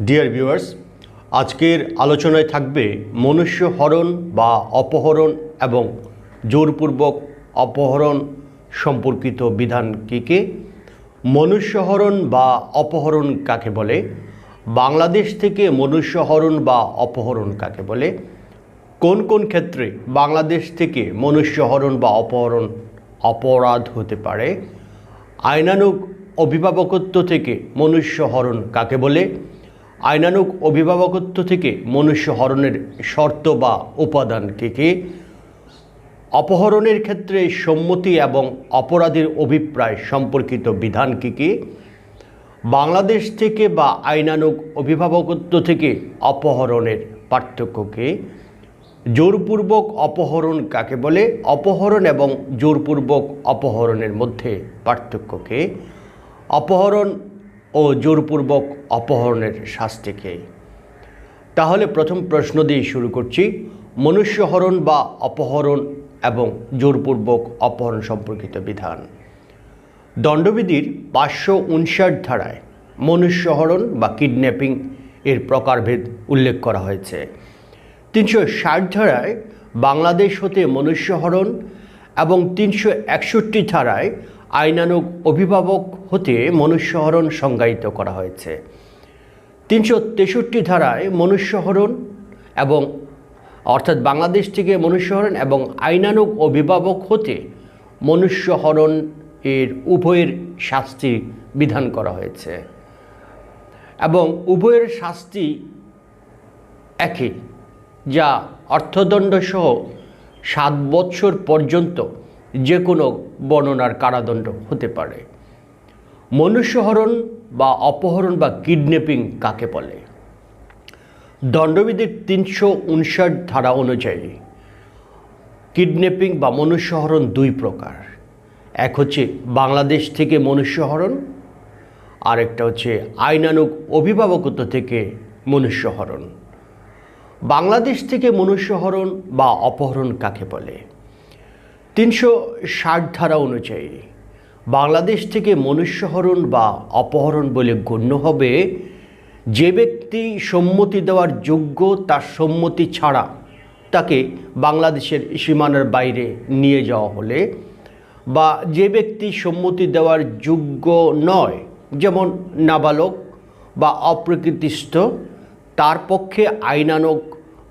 Dear viewers আজকের আলোচনায় থাকবে মনুষ্য হরণ বা অপহরণ এবং জোরপূর্বক অপহরণ সম্পর্কিত বিধান কী কী? মনুষ্যহরণ বা অপহরণ কাকে বলে? বাংলাদেশ থেকে মনুষ্যহরণ বা অপহরণ কাকে বলে? কোন কোন ক্ষেত্রে বাংলাদেশ থেকে মনুষ্যহরণ বা অপহরণ অপরাধ হতে পারে? আইনানুগ অভিভাবকত্ব থেকে মনুষ্যহরণ কাকে বলে? আইনানুগ অভিভাবকত্ব থেকে মনুষ্যহরণের শর্ত বা উপাদান কী কী? অপহরণের ক্ষেত্রে সম্মতি এবং অপরাধীর অভিপ্রায় সম্পর্কিত বিধান কী কী? বাংলাদেশ থেকে বা আইনানুক অভিভাবকত্ব থেকে অপহরণের পার্থক্য কী? জোরপূর্বক অপহরণ কাকে বলে? অপহরণ এবং জোরপূর্বক অপহরণের মধ্যে পার্থক্য কী? অপহরণ ও জোরপূর্বক অপহরণের শাস্তি কী তাহলে প্রথম প্রশ্ন দিয়ে শুরু করছি, মনুষ্যহরণ বা অপহরণ এবং জোরপূর্বক অপহরণ সম্পর্কিত বিধান। দণ্ডবিধির পাঁচশো উনষাট ধারায় মনুষ্যহরণ বা কিডন্যাপিং এর প্রকারভেদ উল্লেখ করা হয়েছে। তিনশো ষাট ধারায় বাংলাদেশ হতে মনুষ্যহরণ এবং তিনশো একষট্টি ধারায় আইনানুগ অভিভাবক হতে মনুষ্যহরণ সংজ্ঞায়িত করা হয়েছে। তিনশো তেষট্টি ধারায় মনুষ্যহরণ এবং অর্থাৎ বাংলাদেশ থেকে মনুষ্যহরণ এবং আইনানুগ অভিভাবক হতে মনুষ্যহরণ এর উভয়ের শাস্তি বিধান করা হয়েছে। এবং উভয়ের শাস্তি একই, যা অর্থদণ্ডসহ সাত বৎসর পর্যন্ত যে কোনো বর্ণনার কারাদণ্ড হতে পারে। মনুষ্যহরণ বা অপহরণ বা কিডন্যাপিং কাকে বলে? দণ্ডবিধির তিনশো উনষাট ধারা অনুযায়ী কিডন্যাপিং বা মনুষ্যহরণ দুই প্রকার। এক হচ্ছে বাংলাদেশ থেকে মনুষ্যহরণ আর একটা হচ্ছে আইনানুগ অভিভাবকত্ব থেকে মনুষ্যহরণ। বাংলাদেশ থেকে মনুষ্যহরণ বা অপহরণ কাকে বলে? তিনশো ষাট ধারা অনুযায়ী বাংলাদেশ থেকে মনুষ্যহরণ বা অপহরণ বলে গণ্য হবে যে ব্যক্তি সম্মতি দেওয়ার যোগ্য তার সম্মতি ছাড়া তাকে বাংলাদেশের সীমানার বাইরে নিয়ে যাওয়া হলে বা যে ব্যক্তি সম্মতি দেওয়ার যোগ্য নয়, যেমন নাবালক বা অপ্রকৃতিস্থ, তার পক্ষে আইনানক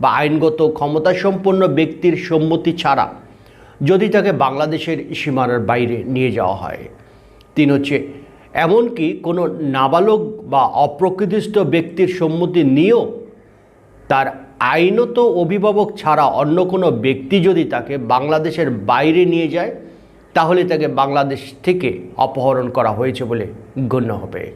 বা আইনগত ক্ষমতাসম্পন্ন ব্যক্তির সম্মতি ছাড়া যদি তাকে বাংলাদেশের সীমানার বাইরে নিয়ে যাওয়া হয়। তিন হচ্ছে এমনকি কোনো নাবালক বা অপ্রকৃতিস্থ ব্যক্তির সম্মতি নিয়েও তার আইনত অভিভাবক ছাড়া অন্য কোনো ব্যক্তি যদি তাকে বাংলাদেশের বাইরে নিয়ে যায়, তাহলে তাকে বাংলাদেশ থেকে অপহরণ করা হয়েছে বলে গণ্য হবে।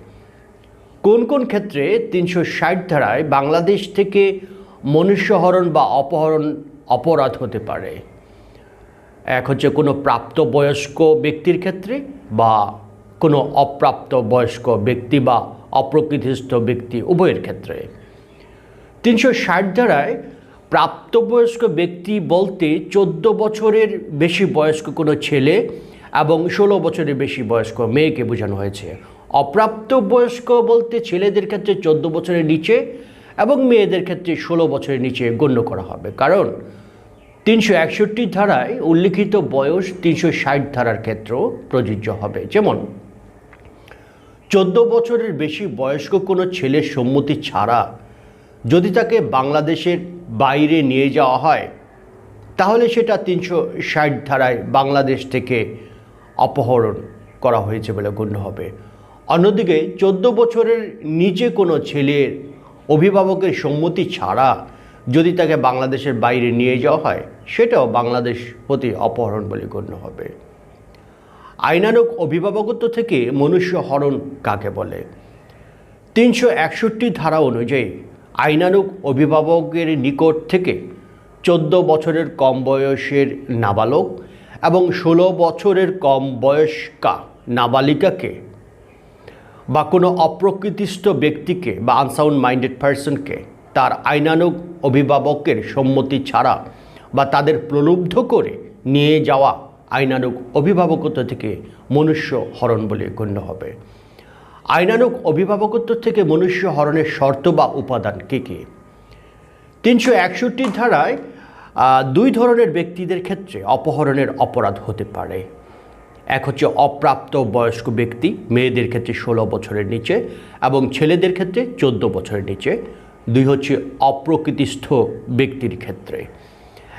কোন কোন ক্ষেত্রে তিনশো ষাট ধারায় বাংলাদেশ থেকে মনুষ্যহরণ বা অপহরণ অপরাধ হতে পারে? এক হচ্ছে কোনো প্রাপ্তবয়স্ক ব্যক্তির ক্ষেত্রে বা কোনো অপ্রাপ্ত বয়স্ক ব্যক্তি বা অপ্রকৃতিস্থ ব্যক্তি উভয়ের ক্ষেত্রে। তিনশো ষাট ধারায় প্রাপ্তবয়স্ক ব্যক্তি বলতে চোদ্দ বছরের বেশি বয়স্ক কোনো ছেলে এবং ষোলো বছরের বেশি বয়স্ক মেয়েকে বোঝানো হয়েছে। অপ্রাপ্ত বয়স্ক বলতে ছেলেদের ক্ষেত্রে চোদ্দ বছরের নিচে এবং মেয়েদের ক্ষেত্রে ষোলো বছরের নিচে গণ্য করা হবে। কারণ তিনশো একষট্টি ধারায় উল্লিখিত বয়স তিনশো ষাট ধারার ক্ষেত্রেও প্রযোজ্য হবে। যেমন, চোদ্দ বছরের বেশি বয়স্ক কোনো ছেলের সম্মতি ছাড়া যদি তাকে বাংলাদেশের বাইরে নিয়ে যাওয়া হয়, তাহলে সেটা তিনশো ষাট ধারায় বাংলাদেশ থেকে অপহরণ করা হয়েছে বলে গণ্য হবে। অন্যদিকে, চোদ্দ বছরের নিচে কোনো ছেলের অভিভাবকের সম্মতি ছাড়া যদি তাকে বাংলাদেশের বাইরে নিয়ে যাওয়া হয়, সেটাও বাংলাদেশ হতে অপহরণ বলে গণ্য হবে। আইনানুক অভিভাবকত্ব থেকে মনুষ্য হরণ কাকে বলে? তিনশো একষট্টি ধারা অনুযায়ী আইনানুক অভিভাবকের নিকট থেকে চোদ্দ বছরের কম বয়সের নাবালক এবং ষোলো বছরের কম বয়স্কা নাবালিকাকে বা কোনো অপ্রকৃতিস্থ ব্যক্তিকে বা আনসাউন্ড মাইন্ডেড পার্সনকে তার আইনানুগ অভিভাবকের সম্মতি ছাড়া বা তাদের প্রলুব্ধ করে নিয়ে যাওয়া আইনানুগ অভিভাবকত্ব থেকে মনুষ্য হরণ বলে গণ্য হবে। আইনানুক অভিভাবকত্ব থেকে মনুষ্য হরণের শর্ত বা উপাদান কে কে? তিনশো একষট্টি ধারায় দুই ধরনের ব্যক্তিদের ক্ষেত্রে অপহরণের অপরাধ হতে পারে। এক হচ্ছে অপ্রাপ্ত বয়স্ক ব্যক্তি, মেয়েদের ক্ষেত্রে ষোলো বছরের নিচে এবং ছেলেদের ক্ষেত্রে চোদ্দ বছরের নিচে। দুই হচ্ছে অপ্রকৃতিস্থ ব্যক্তির ক্ষেত্রে।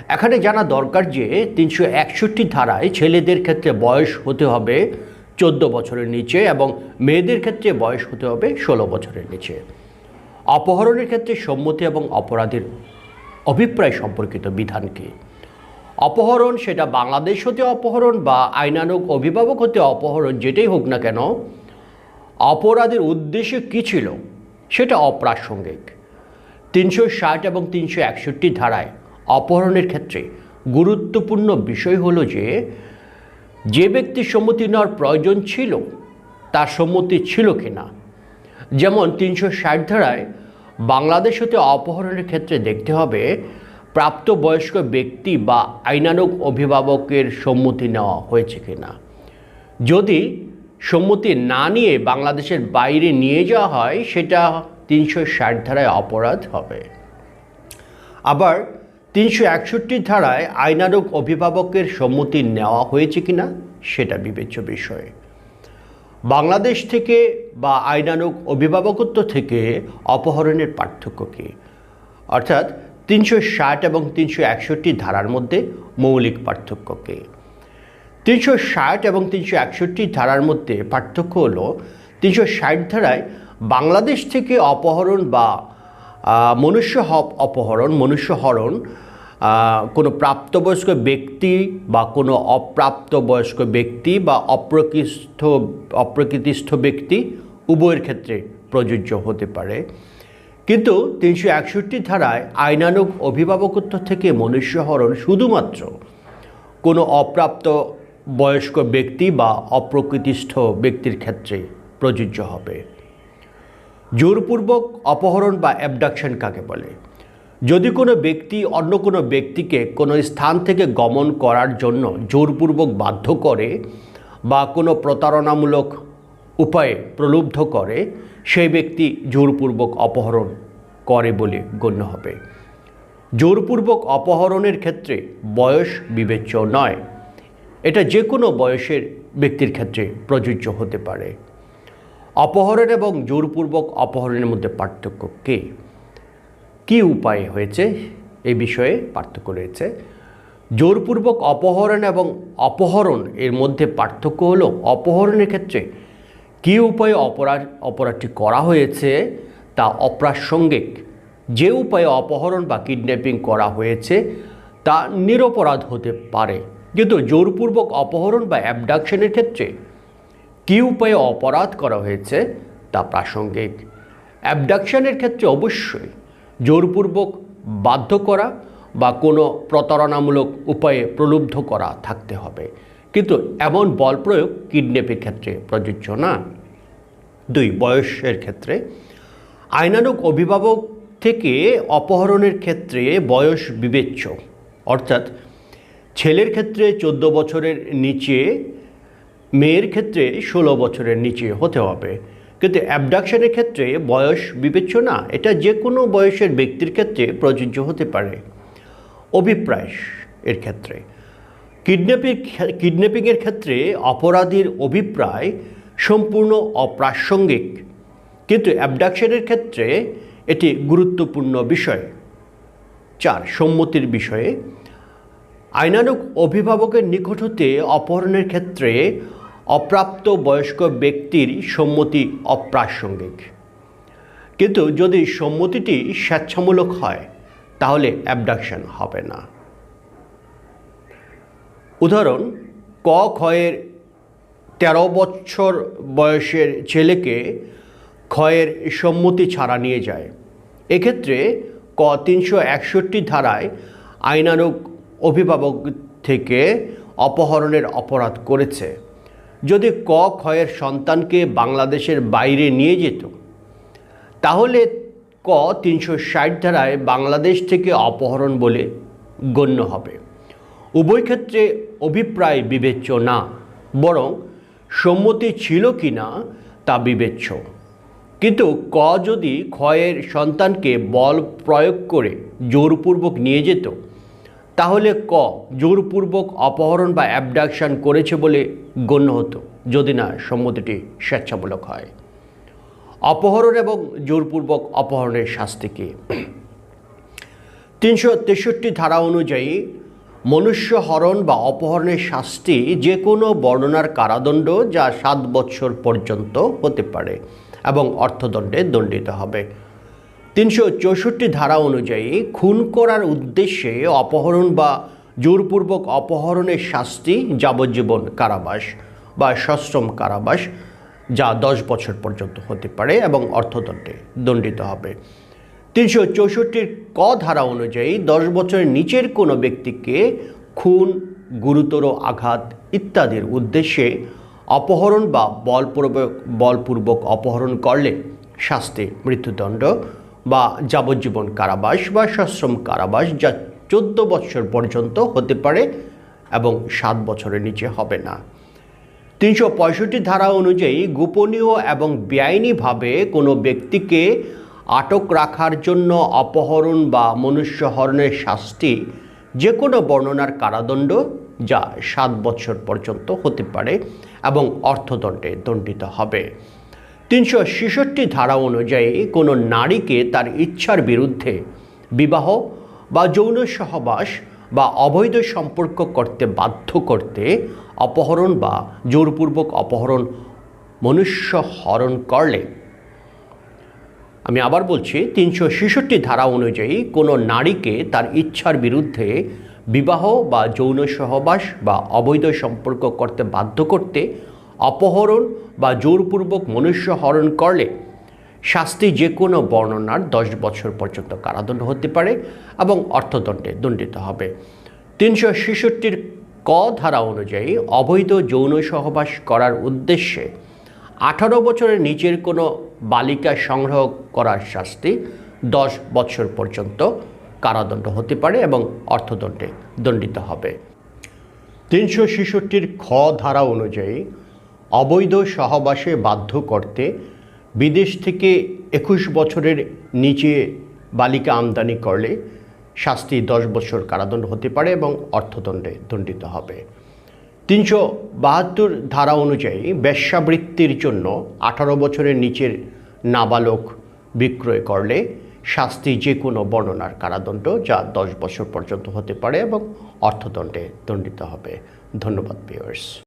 এখানে জানা দরকার যে তিনশো একষট্টি ধারায় ছেলেদের ক্ষেত্রে বয়স হতে হবে চোদ্দ বছরের নিচে এবং মেয়েদের ক্ষেত্রে বয়স হতে হবে ষোলো বছরের নিচে। অপহরণের ক্ষেত্রে সম্মতি এবং অপরাধের অভিপ্রায় সম্পর্কিত বিধান কি অপহরণ সেটা বাংলাদেশ হতে অপহরণ বা আইনানুক অভিভাবক হতে অপহরণ যেটাই হোক না কেন, অপরাধের উদ্দেশ্য কী ছিল সেটা অপ্রাসঙ্গিক। তিনশো ষাট এবং তিনশো একষট্টি ধারায় অপহরণের ক্ষেত্রে গুরুত্বপূর্ণ বিষয় হলো যে যে ব্যক্তির সম্মতি নেওয়ার প্রয়োজন ছিল, তার সম্মতি ছিল কি না যেমন তিনশো ষাট ধারায় বাংলাদেশ হতে অপহরণের ক্ষেত্রে দেখতে হবে, প্রাপ্তবয়স্ক ব্যক্তি বা আইনানুক অভিভাবকের সম্মতি নেওয়া হয়েছে কি না যদি সম্মতি না নিয়ে বাংলাদেশের বাইরে নিয়ে যাওয়া হয়, সেটা তিনশো ষাট ধারায় অপরাধ হবে। আবার তিনশো একষট্টি ধারায় আইনানুক অভিভাবকের সম্মতি নেওয়া হয়েছে কিনা সেটা বিবেচ্য বিষয়। বাংলাদেশ থেকে বা আইনানুক অভিভাবকত্ব থেকে অপহরণের পার্থক্য কী? অর্থাৎ তিনশো ষাট এবং তিনশো একষট্টি ধারার মধ্যে মৌলিক পার্থক্য কী? তিনশো ষাট এবং তিনশো একষট্টি ধারার মধ্যে পার্থক্য হলো তিনশো ষাট ধারায় বাংলাদেশ থেকে অপহরণ বা মনুষ্য অপহরণ মনুষ্যহরণ কোনো প্রাপ্তবয়স্ক ব্যক্তি বা কোনো অপ্রাপ্তবয়স্ক ব্যক্তি বা অপ্রকৃষ্ঠ অপ্রকৃতিস্থ ব্যক্তি উভয়ের ক্ষেত্রে প্রযোজ্য হতে পারে। কিন্তু তিনশো একষট্টি ধারায় আইনানুক অভিভাবকত্ব থেকে মনুষ্যহরণ শুধুমাত্র কোনো অপ্রাপ্ত বয়স্ক ব্যক্তি বা অপ্রকৃতিস্থ ব্যক্তির ক্ষেত্রে প্রযোজ্য হবে। জোরপূর্বক অপহরণ বা অ্যাবডাকশন কাকে বলে? যদি কোনো ব্যক্তি অন্য কোনো ব্যক্তিকে কোনো স্থান থেকে গমন করার জন্য জোরপূর্বক বাধ্য করে বা কোনো প্রতারণামূলক উপায়ে প্রলুব্ধ করে, সেই ব্যক্তি জোরপূর্বক অপহরণ করে বলে গণ্য হবে। জোরপূর্বক অপহরণের ক্ষেত্রে বয়স বিবেচ্য নয়। এটা যে কোনো বয়সের ব্যক্তির ক্ষেত্রে প্রযোজ্য হতে পারে। অপহরণ এবং জোরপূর্বক অপহরণের মধ্যে পার্থক্য কে? কী উপায়ে হয়েছে? এই বিষয়ে পার্থক্য রয়েছে। জোরপূর্বক অপহরণ এবং অপহরণ এর মধ্যে পার্থক্য হলো অপহরণের ক্ষেত্রে কী উপায়ে অপরাধ, অপরাধটি করা হয়েছে তা অপ্রাসঙ্গিক। যে উপায়ে অপহরণ বা কিডন্যাপিং করা হয়েছে তা নিরপরাধ হতে পারে। কিন্তু জোরপূর্বক অপহরণ বা অ্যাবডাকশনের ক্ষেত্রে কী উপায়ে অপরাধ করা হয়েছে তা প্রাসঙ্গিক। অ্যাবডাকশনের ক্ষেত্রে অবশ্যই জোরপূর্বক বাধ্য করা বা কোনো প্রতারণামূলক উপায়ে প্রলুব্ধ করা থাকতে হবে। কিন্তু এমন বল প্রয়োগ কিডন্যাপের ক্ষেত্রে প্রযোজ্য না। দুই, বয়সের ক্ষেত্রে। আইনানুক অভিভাবক থেকে অপহরণের ক্ষেত্রে বয়স বিবেচ্য। অর্থাৎ ছেলের ক্ষেত্রে চোদ্দ বছরের নিচে মেয়ের ক্ষেত্রে ষোলো বছরের নিচে হতে হবে। কিন্তু অ্যাবডাকশনের ক্ষেত্রে বয়স বিবেচ্য না, এটা যে কোনো বয়সের ব্যক্তির ক্ষেত্রে প্রযোজ্য হতে পারে। অভিপ্রায় এর ক্ষেত্রে। কিডন্যাপিং কিডন্যাপিংয়ের ক্ষেত্রে অপরাধীর অভিপ্রায় সম্পূর্ণ অপ্রাসঙ্গিক। কিন্তু অ্যাবডাকশনের ক্ষেত্রে এটি গুরুত্বপূর্ণ বিষয়। চার, সম্মতির বিষয়ে। আইনানুক অভিভাবকের নিকট হতে অপহরণের ক্ষেত্রে অপ্রাপ্ত বয়স্ক ব্যক্তির সম্মতি অপ্রাসঙ্গিক। কিন্তু যদি সম্মতিটি স্বেচ্ছামূলক হয়, তাহলে অ্যাবডাকশন হবে না। উদাহরণ, ক ক্ষয়ের তেরো বছর বয়সের ছেলেকে ক্ষয়ের সম্মতি ছাড়া নিয়ে যায়। এক্ষেত্রে ক তিনশো একষট্টি ধারায় আইনানুক অভিভাবক থেকে অপহরণের অপরাধ করেছে। যদি ক ক্ষয়ের সন্তানকে বাংলাদেশের বাইরে নিয়ে যেত, তাহলে ক তিনশো ষাট ধারায় বাংলাদেশ থেকে অপহরণ বলে গণ্য হবে। উভয় ক্ষেত্রে অভিপ্রায় বিবেচ্য না, বরং সম্মতি ছিল কি না তা বিবেচ্য। কিন্তু ক যদি ক্ষয়ের সন্তানকে বল প্রয়োগ করে জোরপূর্বক নিয়ে যেত তাহলে ক জোরপূর্বক অপহরণ বা অ্যাবডাকশন করেছে বলে গণ্য হতো, যদি না সম্মতিটি স্বেচ্ছামূলক হয়। অপহরণ এবং জোরপূর্বক অপহরণের শাস্তি কি? তিনশো তেষট্টি ধারা অনুযায়ী, মনুষ্য হরণ বা অপহরণের শাস্তি যে কোনো বর্ণনার কারাদণ্ড যা সাত বছর পর্যন্ত হতে পারে এবং অর্থদণ্ডে দণ্ডিত হবে। তিনশো চৌষট্টি ধারা অনুযায়ী খুন করার উদ্দেশ্যে অপহরণ বা জোরপূর্বক অপহরণের শাস্তি যাবজ্জীবন কারাবাস বা সশ্রম কারাবাস যা দশ বছর পর্যন্ত হতে পারে এবং অর্থদণ্ডে দণ্ডিত হবে। তিনশো চৌষট্টির ক ধারা অনুযায়ী দশ বছরের নিচের কোনো ব্যক্তিকে খুন, গুরুতর আঘাত ইত্যাদির উদ্দেশ্যে অপহরণ বা বলপূর্বক বলপূর্বক অপহরণ করলে শাস্তি, মৃত্যুদণ্ড বা যাবজ্জীবন কারাবাস বা সশ্রম কারাবাস যা চোদ্দ বছর পর্যন্ত হতে পারে এবং সাত বছরের নিচে হবে না। তিনশো পঁয়ষট্টি ধারা অনুযায়ী গোপনীয় এবং বেআইনিভাবে কোনো ব্যক্তিকে আটক রাখার জন্য অপহরণ বা মনুষ্যহরণের শাস্তি যে কোনো বর্ণনার কারাদণ্ড যা সাত বছর পর্যন্ত হতে পারে এবং অর্থদণ্ডে দণ্ডিত হবে। তিনশো ছেষট্টি ধারা অনুযায়ী কোনো নারীকে তার ইচ্ছার বিরুদ্ধে বিবাহ বা যৌন সহবাস বা অবৈধ সম্পর্ক করতে বাধ্য করতে অপহরণ বা জোরপূর্বক অপহরণ মনুষ্য হরণ করলে। আমি আবার বলছি, তিনশো ছেষট্টি ধারা অনুযায়ী কোনো নারীকে তার ইচ্ছার বিরুদ্ধে বিবাহ বা যৌন সহবাস বা অবৈধ সম্পর্ক করতে বাধ্য করতে অপহরণ বা জোরপূর্বক মনুষ্য হরণ করলে শাস্তি যে কোনো বর্ণনার দশ বছর পর্যন্ত কারাদণ্ড হতে পারে এবং অর্থদণ্ডে দণ্ডিত হবে। তিনশো ছেষট্টির ক ধারা অনুযায়ী অবৈধ যৌন সহবাস করার উদ্দেশ্যে আঠারো বছরের নিচের কোনো বালিকা সংগ্রহ করার শাস্তি দশ বছর পর্যন্ত কারাদণ্ড হতে পারে এবং অর্থদণ্ডে দণ্ডিত হবে। তিনশো ছেষট্টির খ ধারা অনুযায়ী অবৈধ সহবাসে বাধ্য করতে বিদেশ থেকে একুশ বছরের নিচে বালিকা আমদানি করলে শাস্তি দশ বছর কারাদণ্ড হতে পারে এবং অর্থদণ্ডে দণ্ডিত হবে। তিনশো বাহাত্তর ধারা অনুযায়ী বেশ্যাবৃত্তির জন্য আঠারো বছরের নিচের নাবালক বিক্রয় করলে শাস্তি যে কোনো বর্ণনার কারাদণ্ড যা দশ বছর পর্যন্ত হতে পারে এবং অর্থদণ্ডে দণ্ডিত হবে। ধন্যবাদ ভিউয়ার্স